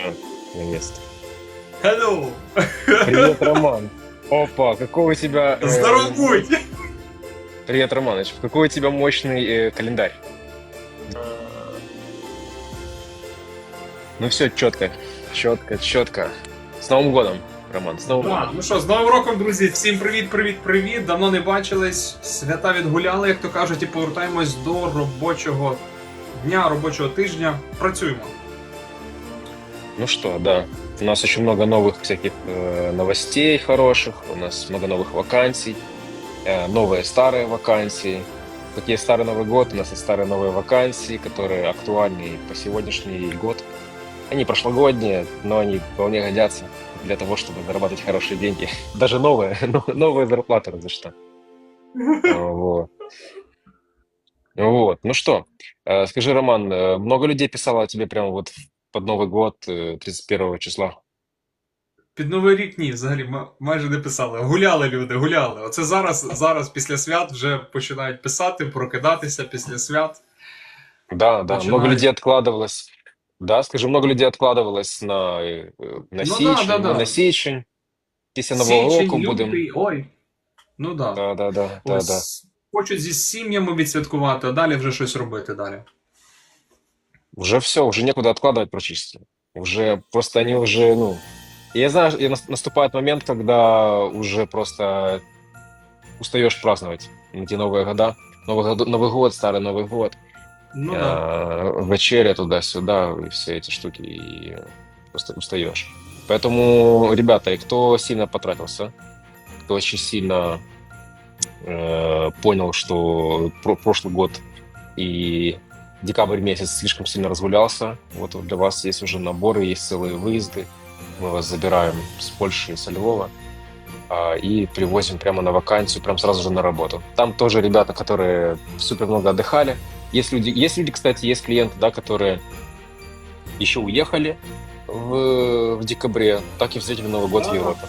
Все, наконец-то. Hello! Привет, Роман. Опа, какой у тебя... э, Здоров будь! Привет, Романыч. Какой у тебя мощный э, календарь. Ну все, четко, четко, четко. С Новым годом, Роман, с Новым Так, годом. ну що, з Новим роком, друзі, всім привіт, привіт, привіт. Давно не бачились. Свята відгуляли, як то кажуть, і повертаємось до робочого дня, робочого тижня. Працюємо. Ну что, да, у нас очень много новых всяких э, новостей хороших, у нас много новых вакансий, э, новые старые вакансии. Какие старый Новый год, у нас есть старые новые вакансии, которые актуальны и по сегодняшний год. Они прошлогодние, но они вполне годятся для того, чтобы зарабатывать хорошие деньги. Даже новые, но- новые зарплаты разве что. Вот. Вот. Ну что, э, скажи, Роман, э, много людей писало тебе прямо вот под Новый год э, 31 числа? Під Новий рік ні, взагалі ма- майже не писали. Гуляли люди, гуляли. Оце зараз, зараз після свят вже починають писати, прокидатися після свят. Да, да, много Начинали. людей откладывалось. Да, скажи, много людей откладывалось на, э, э, на Ну да, січень, да, да. ми на січень. Після Нового року Січень, будемо. лютий, ой. Ну так. Да. Да, да, да, да, да. Ось Хочуть зі сім'ями відсвяткувати, а далі вже щось робити далі. Уже все, уже некуда откладывать практически. Уже просто они уже, ну... Я знаю, и нас- наступает момент, когда уже просто устаешь праздновать эти новые года. Новый, год, Новый год, старый Новый год. Ну да. а, вечеря туда-сюда и все эти штуки, и просто устаешь. Поэтому, ребята, и кто сильно потратился, кто очень сильно э, понял, что про- прошлый год и декабрь месяц слишком сильно разгулялся, вот для вас есть уже наборы, есть целые выезды. Мы вас забираем с Польши и со Львова а, и привозим прямо на вакансию, прям сразу же на работу. Там тоже ребята, которые супер много отдыхали, есть люди, есть люди, кстати, есть клиенты, да, которые еще уехали в, в декабре, так и встретили Новый год в. Европе.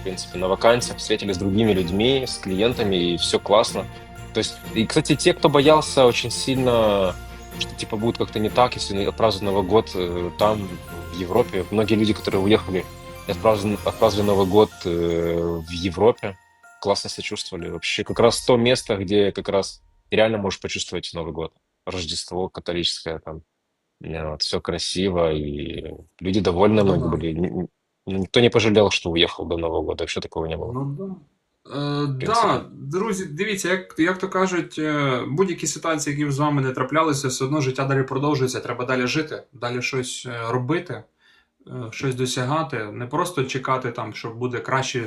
В принципе, на вакансиях встретились с другими людьми, с клиентами, и все классно. То есть, и, кстати, те, кто боялся очень сильно, что типа будет как-то не так, если отпразднуют Новый год э, там, в Европе. Многие люди, которые уехали отпраздновали, отпраздновали Новый год э, в Европе, классно себя чувствовали. Вообще, как раз то место, где как раз ты реально можешь почувствовать Новый год. Рождество католическое там. все красиво, и люди довольны Ну многие да. были. Н- н- Никто не пожалел, что уехал до Нового года. Вообще такого не было. Ну да. Е, да, друзі, дивіться, як, як то кажуть, е, будь-які ситуації, які з вами не траплялися, все одно життя далі продовжується, треба далі жити, далі щось е, робити, щось досягати, не просто чекати там, що буде кращий,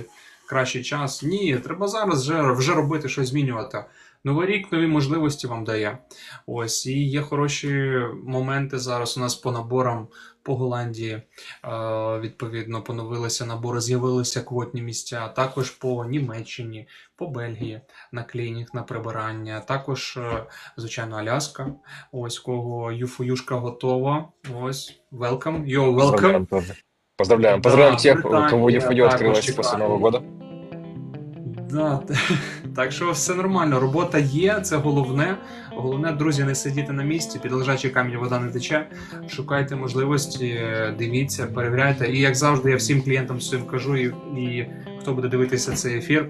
кращий час. Ні, треба зараз вже, вже робити щось змінювати. Новий рік нові можливості вам дає. Ось, і є хороші моменти зараз у нас по наборам по Голландії. Е, Відповідно, поновилися набори, з'явилися квотні місця. Також по Німеччині, по Бельгії на клінінг, на прибирання. Також, е, звичайно, Аляска. Ось кого юфоюшка готова. Ось, welcome, you're welcome. Поздравляем. Поздравляем. Да, тех, у кого ЕФЮ открылась после Нового года. Да, так що все нормально. Робота є, це головне. Головне, друзі, не сидіти на місці, під лежачий камінь вода не тече. Шукайте можливості, е, дивіться, перевіряйте. І як завжди, я всім клієнтам своїм кажу, і, і хто буде дивитися цей ефір.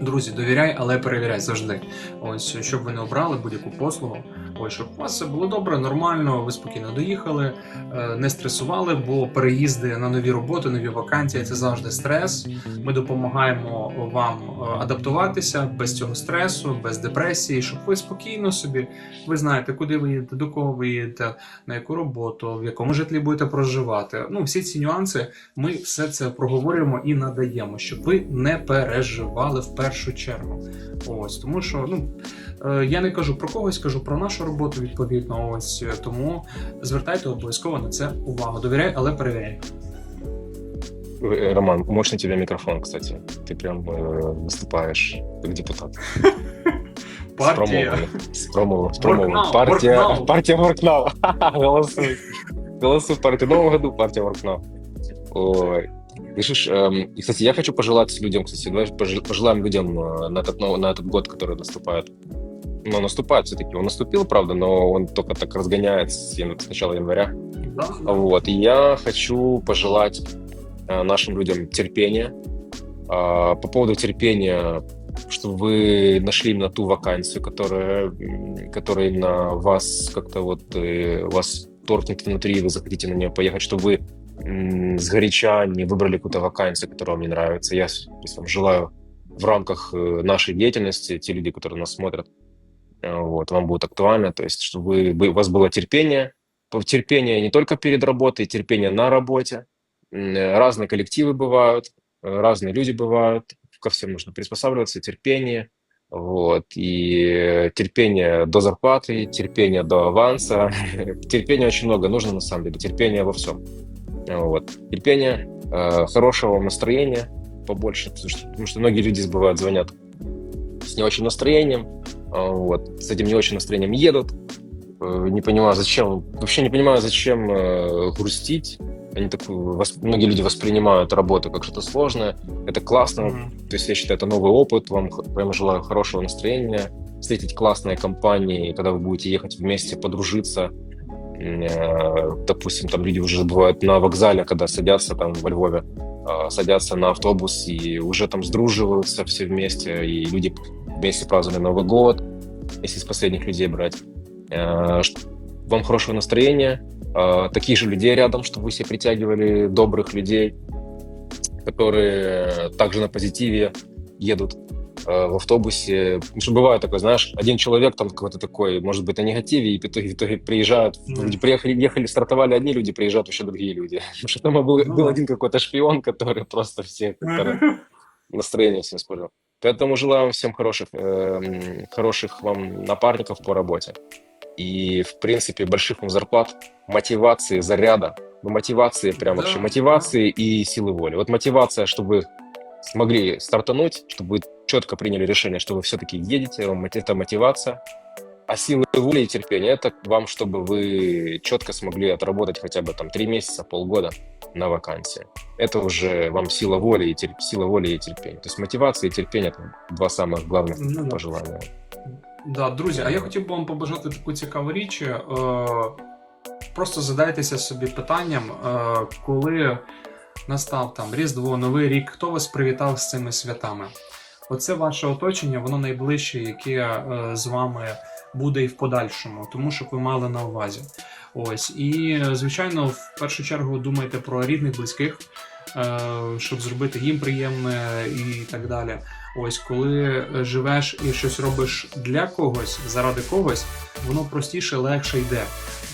Друзі, довіряй, але перевіряй завжди. Ось щоб ви не обрали будь-яку послугу. Ось щоб вас все було добре, нормально, ви спокійно доїхали, е, не стресували, бо переїзди на нові роботи, нові вакансії це завжди стрес. Ми допомагаємо вам е, адаптуватися без цього стресу, без депресії, щоб ви спокійно собі ви знаєте, куди ви їдете, до кого ви їдете, на яку роботу, в якому житлі будете проживати. Ну, всі ці нюанси ми все це проговорюємо і надаємо, щоб ви не переживали в першу чергу. Ось тому, що ну я не кажу про когось, кажу про нашу роботу відповідно. Ось е, тому звертайте обов'язково на це увагу. Довіряй, але перевіряй. Э, Роман, мощный тебе микрофон, кстати. Ты прям э, выступаешь как депутат. С Партія. промовами. С промовом. С промовом. Work now, Партия, work now. партия Work Now. Голосуй. Голосуй в партию. В новом году партия Work Now. Ой. Слышишь, эм, и, кстати, я хочу пожелать людям, кстати, давай пожел- пожелаем людям э, на этот, нов- на этот год, который наступает. Но наступает все-таки. Он наступил, правда, но он только так разгоняется с, начала января. Вот, и я хочу пожелать э, нашим людям терпения. А, По поводу терпения, чтобы вы нашли именно ту вакансию, которая, которая именно вас как-то вот э, вас торкнет внутри, и вы захотите на нее поехать, чтобы вы сгоряча не выбрали какую-то вакансию, которая вам не нравится. Я вам желаю в рамках э, нашей деятельности, те люди, которые нас смотрят, вот, вам будет актуально, то есть, чтобы вы, у вас было терпение, терпение не только перед работой, терпение на работе. Э, Разные коллективы бывают, разные люди бывают, ко всем нужно приспосабливаться, терпение, вот, и терпение до зарплаты, терпение до аванса, терпения очень много нужно на самом деле, терпение во всем, вот, терпение, э, хорошего настроения побольше, потому что, потому что многие люди бывают, звонят с не очень настроением, вот, с этим не очень настроением едут, Э, не понимаю, зачем, вообще не понимаю, зачем э, грустить. Они так, э, многие люди воспринимают работу как что-то сложное. Это классно, Мгм. то есть я считаю, это новый опыт. Вам прямо желаю хорошего настроения, встретить классные компании, когда вы будете ехать вместе, подружиться. Допустим, там люди уже бывают на вокзале, когда садятся там во Львове, э, садятся на автобус и уже там сдруживаются все вместе, и люди вместе праздновали Новый год, если из последних людей брать. Э, Вам хорошего настроения, э, таких же людей рядом, чтобы вы себе притягивали добрых людей, которые также на позитиве едут э, в автобусе. Потому что бывает такое, знаешь, один человек там какой-то такой, может быть, на негативе, и в итоге, в итоге приезжают, Ну. люди приехали, ехали, стартовали одни люди, приезжают еще другие люди. Потому что там был, Ну был один какой-то шпион, который просто все как-то настроение всем испортил. Поэтому желаю вам всем хороших, эм, хороших вам напарников по работе. И, в принципе, больших вам зарплат, мотивации, заряда. Ну, мотивации, прям вообще да. мотивации и силы воли. Вот мотивация, чтобы вы смогли стартануть, чтобы вы четко приняли решение, что вы все-таки едете, вам это мотивация. А силы воли и терпения – это вам, чтобы вы четко смогли отработать хотя бы там три месяца, полгода на вакансии. Это уже вам сила воли и, терп- сила воли и терпение. То есть мотивация и терпение – это два самых главных Ну да. пожелания. Да, друзі, а я хотів би вам побажати таку цікаву річ. Е, просто задайтеся собі питанням, е, коли настав там Різдво, Новий рік, хто вас привітав з цими святами? Оце ваше оточення, воно найближче, яке е, з вами буде і в подальшому, тому щоб ви мали на увазі. Ось і звичайно, в першу чергу думайте про рідних, близьких, е, щоб зробити їм приємне і так далі. Ось коли живеш і щось робиш для когось, заради когось, воно простіше, легше йде.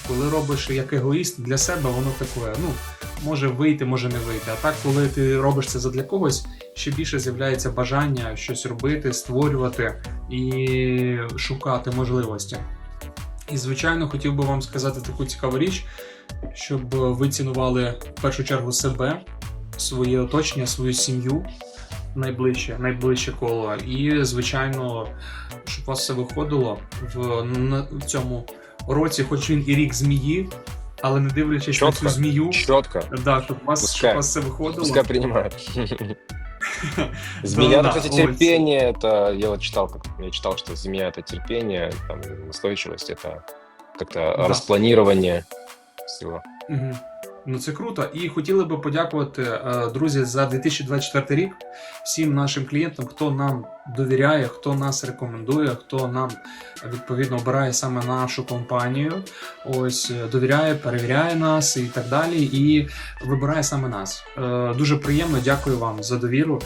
Коли робиш як егоїст для себе, воно таке, ну може вийти, може не вийти. А так, коли ти робиш це задля когось, ще більше з'являється бажання щось робити, створювати і шукати можливості. І, звичайно, хотів би вам сказати таку цікаву річ, щоб ви цінували в першу чергу себе, своє оточення, свою сім'ю, найближче, найближче коло. І, звичайно, щоб у вас все виходило в, в цьому році, хоч він і рік змії, але не дивлячись на цю змію, Четко. да, щоб у вас, щоб вас все виходило. Пускай принимают. Змея, Да, кстати, терпение, это, я вот читал, как, я читал, что змея это терпение, там, настойчивость, это как-то Да. распланирование всего. Угу. Ну це круто. І хотіли би подякувати, е, друзі, за 2024 рік всім нашим клієнтам, хто нам довіряє, хто нас рекомендує, хто нам відповідно обирає саме нашу компанію. Ось е, довіряє, перевіряє нас і так далі. І вибирає саме нас. Е, Дуже приємно, дякую вам за довіру.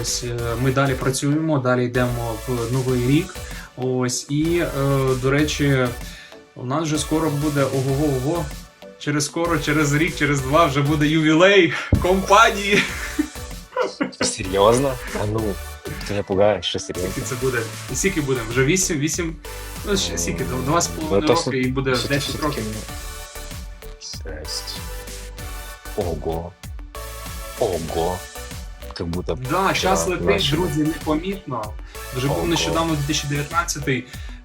Ось ми далі працюємо, далі йдемо в новий рік. Ось і до речі, у нас вже скоро буде ого-го-ого Через скоро, через рік, через два вже буде ювілей компанії. Серьезно? А ну, ты меня пугаешь, что серьезно? Скільки це буде? І скільки буде? Вже 8, 8, ну ще скільки, два з Ну, половиною то роки і буде Всё-таки- 10 всё-таки років. Шесть. Ого. Ого. Как будто... Да, час Да, летить, наші. друзі, непомітно. Вже був Ого. нещодавно 2019,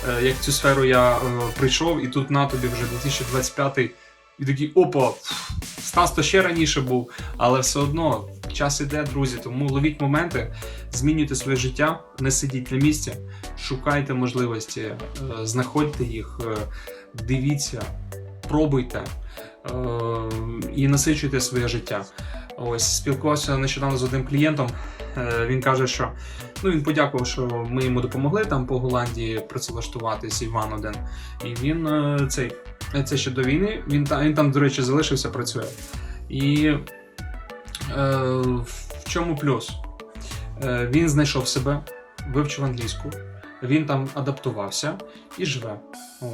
е, як в цю сферу я е, прийшов, і тут на тобі вже 2025 і такий опа, Стас то ще раніше був, але все одно час іде, друзі. Тому ловіть моменти, змінюйте своє життя, не сидіть на місці, шукайте можливості, е, знаходьте їх, е, дивіться, пробуйте е, і насичуйте своє життя. Ось спілкувався нещодавно з одним клієнтом. Е, він каже, що ну він подякував, що ми йому допомогли там по Голландії працевлаштуватись Іван один. І він е, цей це ще до війни. Він там він там, до речі, залишився, працює. І е, в чому плюс? Е, він знайшов себе, вивчив англійську, він там адаптувався і живе.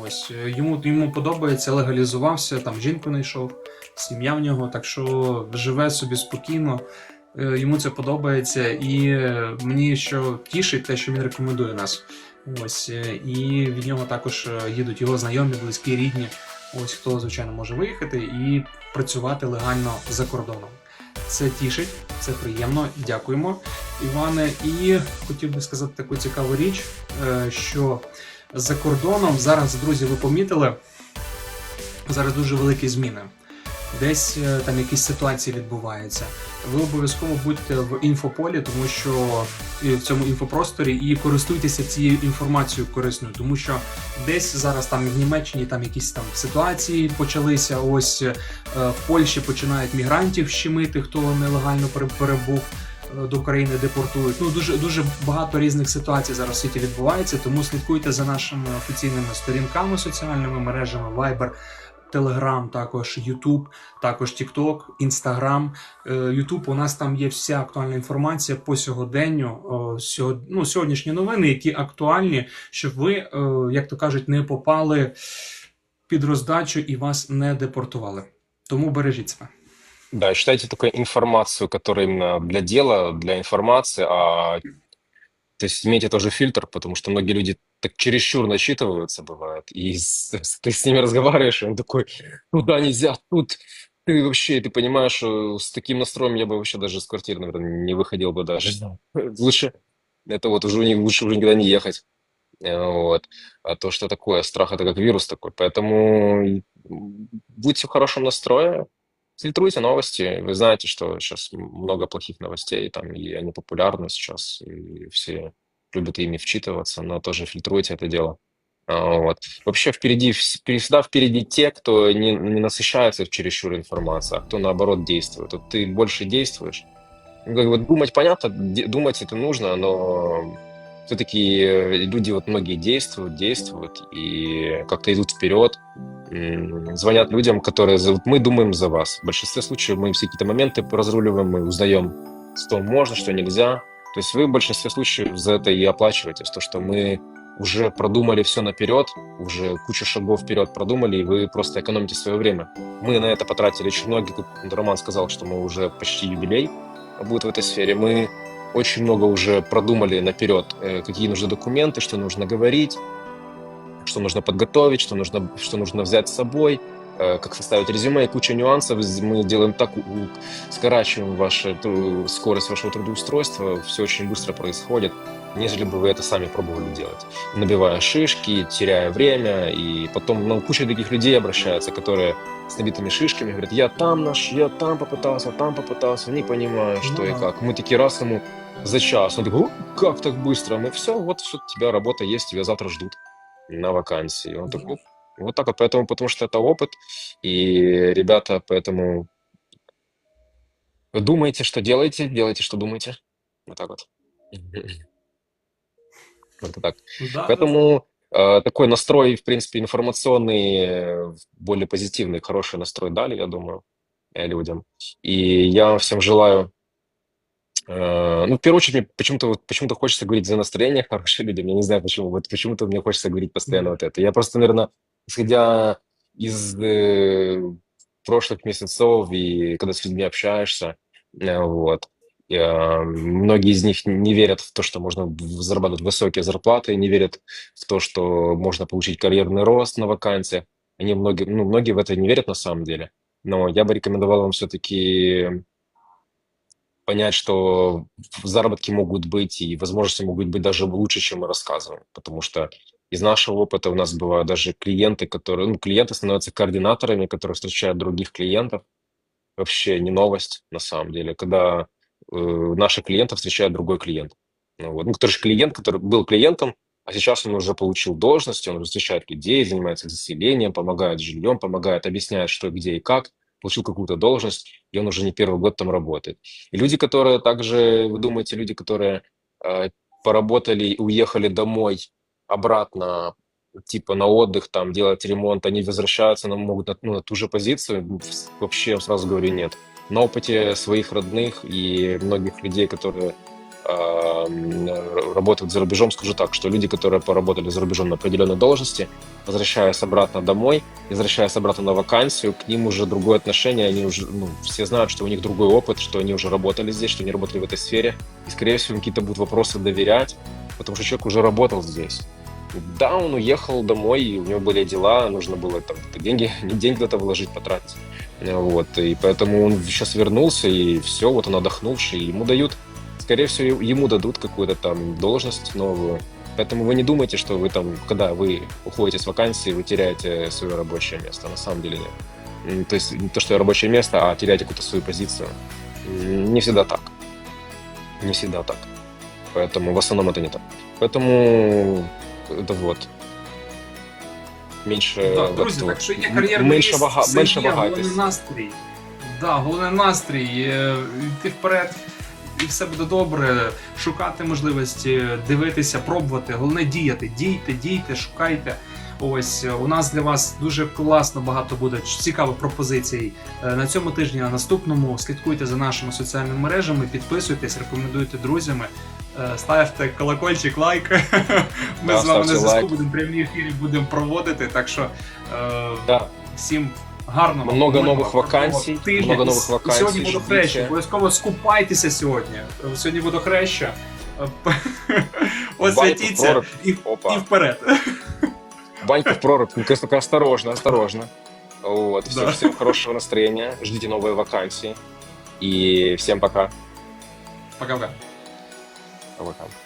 Ось е, йому йому подобається, легалізувався, там жінку знайшов, сім'я в нього, так що живе собі спокійно. Е, Йому це подобається, і е, мені що тішить, те, що він рекомендує нас. Ось і від нього також їдуть його знайомі, близькі, рідні. Ось хто звичайно може виїхати і працювати легально за кордоном. Це тішить, це приємно. Дякуємо, Іване. І хотів би сказати таку цікаву річ, е, що за кордоном зараз, друзі, ви помітили, зараз дуже великі зміни. Десь е, там якісь ситуації відбуваються. Ви обов'язково будьте в інфополі, тому що в цьому інфопросторі і користуйтеся цією інформацією корисною, тому що десь зараз там в Німеччині там якісь там ситуації почалися. Ось е, в Польщі починають мігрантів щемити, хто нелегально перебув е, до України, депортують. Ну дуже дуже багато різних ситуацій зараз в світі відбувається. Тому слідкуйте за нашими офіційними сторінками, соціальними мережами Viber, Telegram, також YouTube, також TikTok, Instagram. Е, YouTube, у нас там є вся актуальна інформація по сьогоденню, ну, сьогоднішні новини, які актуальні, щоб ви, е, як то кажуть, не попали під роздачу і вас не депортували. Тому бережіть себе. Да, считайте такую информацию, которая для дела, для информации, а то есть имейте тоже фильтр, потому что многие люди так чересчур начитываются, бывает, и с- ты с ними разговариваешь, и он такой, туда нельзя, тут ты вообще, ты понимаешь, что с таким настроем я бы вообще даже с квартиры, наверное, не выходил бы даже. Лучше, это вот уже не, лучше уже никогда не ехать. Э, Вот. А то, что такое, страх это как вирус такой. Поэтому будьте в хорошем настрое, фильтруйте новости. Вы знаете, что сейчас много плохих новостей, там, и они популярны сейчас, и все любят ими вчитываться, но тоже фильтруйте это дело. А, Вот. Вообще впереди, вс- впе- всегда впереди те, кто не, не насыщается чересчур информацией, а кто наоборот действует. Вот ты больше действуешь. Ну, как бы думать понятно, думать это нужно, но все-таки люди вот многие действуют, действуют и как-то идут вперед, звонят людям, которые зовут, мы думаем за вас. В большинстве случаев мы все какие-то моменты разруливаем, мы узнаем, что можно, что нельзя. То есть вы в большинстве случаев за это и оплачиваете, то, что мы уже продумали все наперед, уже кучу шагов вперед продумали, и вы просто экономите свое время. Мы на это потратили очень много, Роман сказал, что мы уже почти юбилей будет в этой сфере. Мы очень много уже продумали наперед, э, какие нужны документы, что нужно говорить, что нужно подготовить, что нужно, что нужно взять с собой, как составить резюме и куча нюансов. Мы делаем так, скорачиваем вашу скорость вашего трудоустройства, все очень быстро происходит, нежели бы вы это сами пробовали делать. Набивая шишки, теряя время, и потом ну, куча таких людей обращается, которые с набитыми шишками говорят, я там наш, я там попытался, там попытался, не понимаю, что Ну и как. Мы такие раз ему за час, он такой, «О, как так быстро? Мы все, вот что у тебя работа есть, тебя завтра ждут на вакансии. Он такой, вот так вот, поэтому, потому что это опыт, и ребята, поэтому думайте, что делаете, делайте, что думаете. Вот так вот. Вот так. Да, Поэтому э, такой настрой, в принципе, информационный, э, более позитивный, хороший настрой дали, я думаю, э, людям. И я вам всем желаю, э, ну, в первую очередь, мне почему-то вот, почему-то хочется говорить за настроение хорошим людям. Я не знаю почему, вот почему-то мне хочется говорить постоянно вот это. Я просто, наверное, исходя из э, прошлых месяцев и когда с людьми общаешься, э, вот, э, многие из них не верят в то, что можно зарабатывать высокие зарплаты, не верят в то, что можно получить карьерный рост на вакансиях. Они многие, ну, многие в это не верят на самом деле. Но я бы рекомендовал вам все-таки понять, что заработки могут быть и возможности могут быть даже лучше, чем мы рассказываем. Потому что из нашего опыта у нас бывают даже клиенты, которые, ну, клиенты становятся координаторами, которые встречают других клиентов. Вообще не новость на самом деле, когда э, наши клиенты встречают другой клиент. Ну, вот. ну, который же клиент, который был клиентом, А сейчас он уже получил должность, он уже встречает людей, занимается заселением, помогает жильем, помогает, объясняет, что, где и как, получил какую-то должность, и он уже не первый год там работает. И люди, которые также, вы думаете, люди, которые э, поработали и уехали домой обратно, типа на отдых, там, делать ремонт, они возвращаются, но могут на, ну, на ту же позицию, вообще, сразу говорю, нет. На опыте своих родных и многих людей, которые м, работают за рубежом, скажу так, что люди, которые поработали за рубежом на определенной должности, возвращаясь обратно домой, возвращаясь обратно на вакансию, к ним уже другое отношение, они уже, ну, все знают, что у них другой опыт, что они уже работали здесь, что они работали в этой сфере, и, скорее всего, какие-то будут вопросы доверять, потому что человек уже работал здесь. Да, он уехал домой, и у него были дела, нужно было там деньги, деньги куда-то вложить, потратить. Э, Вот, и поэтому он сейчас вернулся, и все, вот он отдохнувший, ему дают, скорее всего, ему дадут какую-то там должность новую. Поэтому вы не думайте, что вы там, когда вы уходите с вакансии, вы теряете свое рабочее место. На самом деле нет. То есть не то, что рабочее место, а теряете какую-то свою позицию. Не всегда так. Не всегда так. Поэтому в основном это не так. Поэтому это вот. Меньше Так, от- друзі, так що є м- кар'єрний менше ріст, вага, все менше є, вагайтесь. головне настрій. Да, головне настрій, е, йти вперед, і все буде добре. Шукати можливості, дивитися, пробувати. Головне діяти. Дійте, дійте, шукайте. Ось е, у нас для вас дуже класно багато буде цікавих пропозицій е, на цьому тижні, на наступному. Слідкуйте за нашими соціальними мережами, підписуйтесь, рекомендуйте друзями. е, Ставте колокольчик, лайк. Ми Да, з вами на зв'язку будемо прямі ефірі будемо проводити. Так що е, Да. всім гарного Много нових вакансій, тижня. много нових вакансій, Сьогодні буде хреща. Обов'язково скупайтеся сьогодні. Сьогодні буде хреща. Освятіться і, і вперед. Банька в прорубь, ну, только осторожно, осторожно. Вот, всем, Да. всем хорошего настроения, ждите новые вакансии. И всем пока. Пока-пока. Пока.